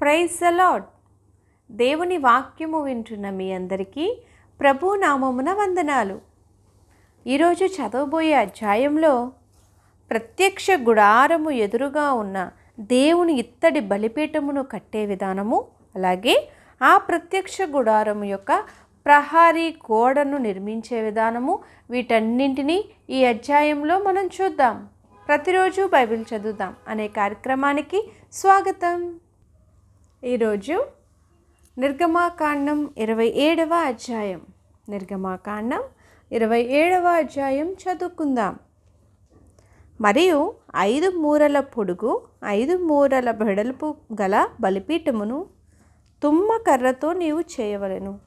Praise అలాడ్ దేవుని వాక్యము వింటున్న మీ అందరికీ ప్రభు నామమున వందనాలు. ఈరోజు చదవబోయే అధ్యాయంలో ప్రత్యక్ష గుడారము ఎదురుగా ఉన్న దేవుని ఇత్తడి బలిపీఠమును కట్టే విధానము అలాగే ఆ ప్రత్యక్ష గుడారము యొక్క ప్రహారీ గోడను నిర్మించే విధానము వీటన్నింటినీ ఈ అధ్యాయంలో మనం చూద్దాం. ప్రతిరోజు బైబిల్ చదువుదాం అనే కార్యక్రమానికి స్వాగతం. ఈరోజు నిర్గమాకాండం ఇరవై ఏడవ అధ్యాయం. నిర్గమాకాండం ఇరవై ఏడవ అధ్యాయం చదువుకుందాం. మరియు ఐదు మూరల పొడుగు ఐదు మూరల వెడల్పు గల బలిపీఠమును తుమ్మ కర్రతో నీవు చేయవలెను.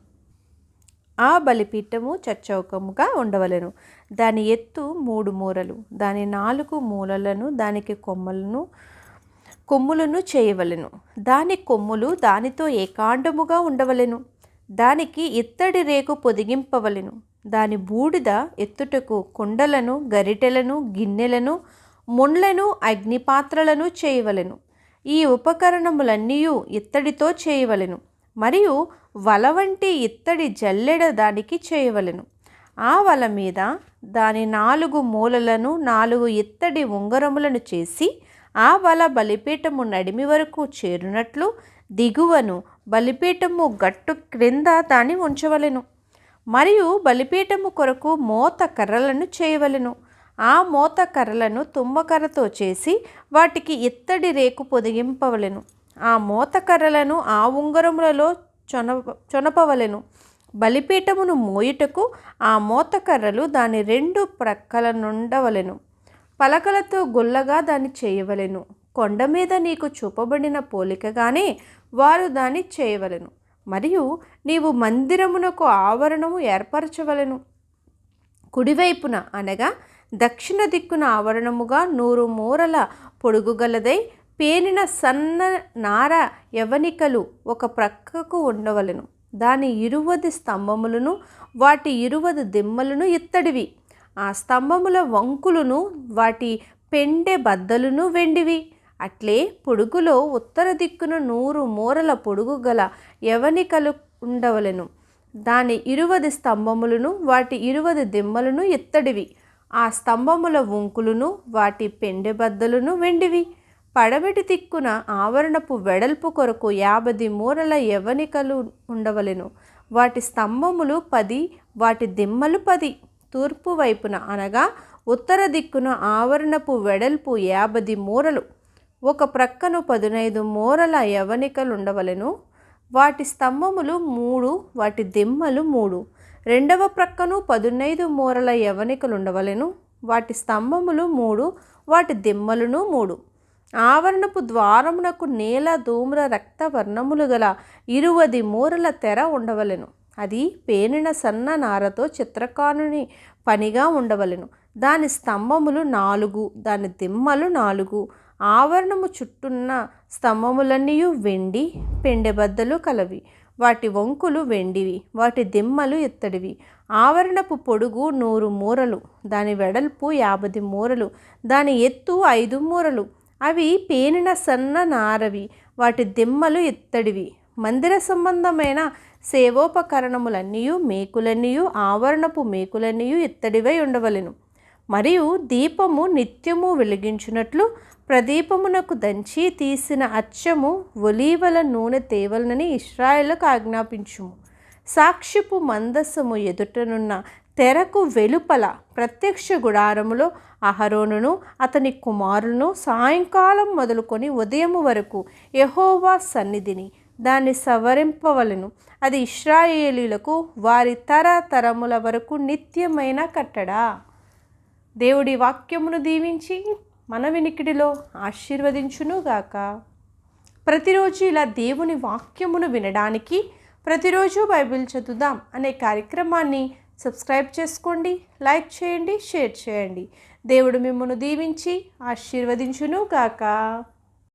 ఆ బలిపీఠము చచ్చౌకముగా ఉండవలెను. దాని ఎత్తు మూడు మూరలు దాని నాలుగు మూలలను దానికి కొమ్మలను కొమ్ములను చేయవలెను. దాని కొమ్ములు దానితో ఏకాండముగా ఉండవలెను. దానికి ఇత్తడి రేకు పొదిగింపవలెను. దాని బూడిద ఎత్తుటకు కుండలను గరిటెలను గిన్నెలను ముండ్లను అగ్నిపాత్రలను చేయవలెను. ఈ ఉపకరణములన్నీ ఇత్తడితో చేయవలెను. మరియు వల వంటి ఇత్తడి జల్లెడ దానికి చేయవలెను. ఆ వల మీద దాని నాలుగు మూలలను నాలుగు ఇత్తడి ఉంగరములను చేసి ఆ వల బలిపీఠము నడిమి వరకు చేరునట్లు దిగువను బలిపీఠము గట్టు క్రింద దాన్ని ఉంచవలెను. మరియు బలిపీఠము కొరకు మోత కర్రలను చేయవలెను. ఆ మోత కర్రలను తుమ్మకర్రతో చేసి వాటికి ఇత్తడి రేకు పొదిగింపవలెను. ఆ మోత కర్రలను ఆ ఉంగరములలో చొన చొనపవలెను. బలిపీఠమును మోయుటకు ఆ మోతకర్రలు దాని రెండు ప్రక్కల నుండవలెను. పలకలతో గుల్లగా దాన్ని చేయవలెను. కొండ మీద నీకు చూపబడిన పోలికగానే వారు దాన్ని చేయవలెను. మరియు నీవు మందిరమునకు ఆవరణము ఏర్పరచవలెను. కుడివైపున అనగా దక్షిణ దిక్కున ఆవరణముగా నూరు మూరల పొడుగు గలదై పేనిన సన్న నార యవనికలు ఒక ప్రక్కకు ఉండవలెను. దాని ఇరువది స్తంభములను వాటి ఇరువది దిమ్మలను ఇత్తడివి. ఆ స్తంభముల వంకులను వాటి పెండె బద్దలును వెండివి. అట్లే పొడుగులో ఉత్తర దిక్కున నూరు మూరల పొడుగు గల యవనికలు ఉండవలెను. దాని ఇరువది స్తంభములను వాటి ఇరువది దిమ్మలను ఇత్తడివి ఆ స్తంభముల వంకులను వాటి పెండె బద్దలను వెండివి. పడమటి దిక్కున ఆవరణపు వెడల్పు కొరకు యాభై మూరల యవనికలు ఉండవలెను. వాటి స్తంభములు పది వాటి దిమ్మలు పది. తూర్పు వైపున అనగా ఉత్తర దిక్కున ఆవరణపు వెడల్పు యాభై మూరలు. ఒక ప్రక్కను పదునైదు మూరల యవనికలుండవలను. వాటి స్తంభములు మూడు వాటి దిమ్మలు మూడు. రెండవ ప్రక్కను పదునైదు మూరల యవనికలుండవలను. వాటి స్తంభములు మూడు వాటి దిమ్మలను మూడు. ఆవరణపు ద్వారమునకు నేల ధూమ్ర రక్త వర్ణములు గల ఇరువది మూరల తెర ఉండవలెను. అది పేనిన సన్న నారతో చిత్రకారుని పనిగా ఉండవలెను. దాని స్తంభములు నాలుగు దాని దిమ్మలు నాలుగు. ఆవరణము చుట్టున్న స్తంభములన్నీ వెండి పెండెబద్దలు కలవి. వాటి వంకులు వెండివి వాటి దిమ్మలు ఇత్తడివి ఆవరణపు పొడుగు నూరు మూరలు దాని వెడల్పు యాభై మూరలు దాని ఎత్తు ఐదు మూరలు. అవి పేనిన సన్న నారవి వాటి దిమ్మలు ఇత్తడివి మందిర సంబంధమైన సేవోపకరణములన్నీ మేకులన్నీ ఆవరణపు మేకులన్నీ ఇత్తడివై ఉండవలెను. మరియు దీపము నిత్యము వెలిగించున్నట్లు ప్రదీపమునకు దంచి తీసిన అచ్చము ఒలీవల నూనె తేవలనని ఇస్రాయేళ్ళకు ఆజ్ఞాపించుము. సాక్షిపు మందస్సము ఎదుటనున్న తెరకు వెలుపల ప్రత్యక్ష గుడారములో అహరోనును అతని కుమారులను సాయంకాలం మొదలుకొని ఉదయం వరకు యహోవా సన్నిధిని దాన్ని సవరింపవలను. అది ఇస్రాయేలీలకు వారి తరతరముల వరకు నిత్యమైన కట్టడా. దేవుడి వాక్యమును దీవించి మన వినికిడిలో ఆశీర్వదించునుగాక ప్రతిరోజు ఇలా దేవుని వాక్యమును వినడానికి ప్రతిరోజు బైబిల్ చదువుదాం అనే కార్యక్రమాన్ని సబ్స్క్రైబ్ చేసుకోండి లైక్ చేయండి షేర్ చేయండి. దేవుడు మిమ్మల్ని దీవించి ఆశీర్వదించును గాక.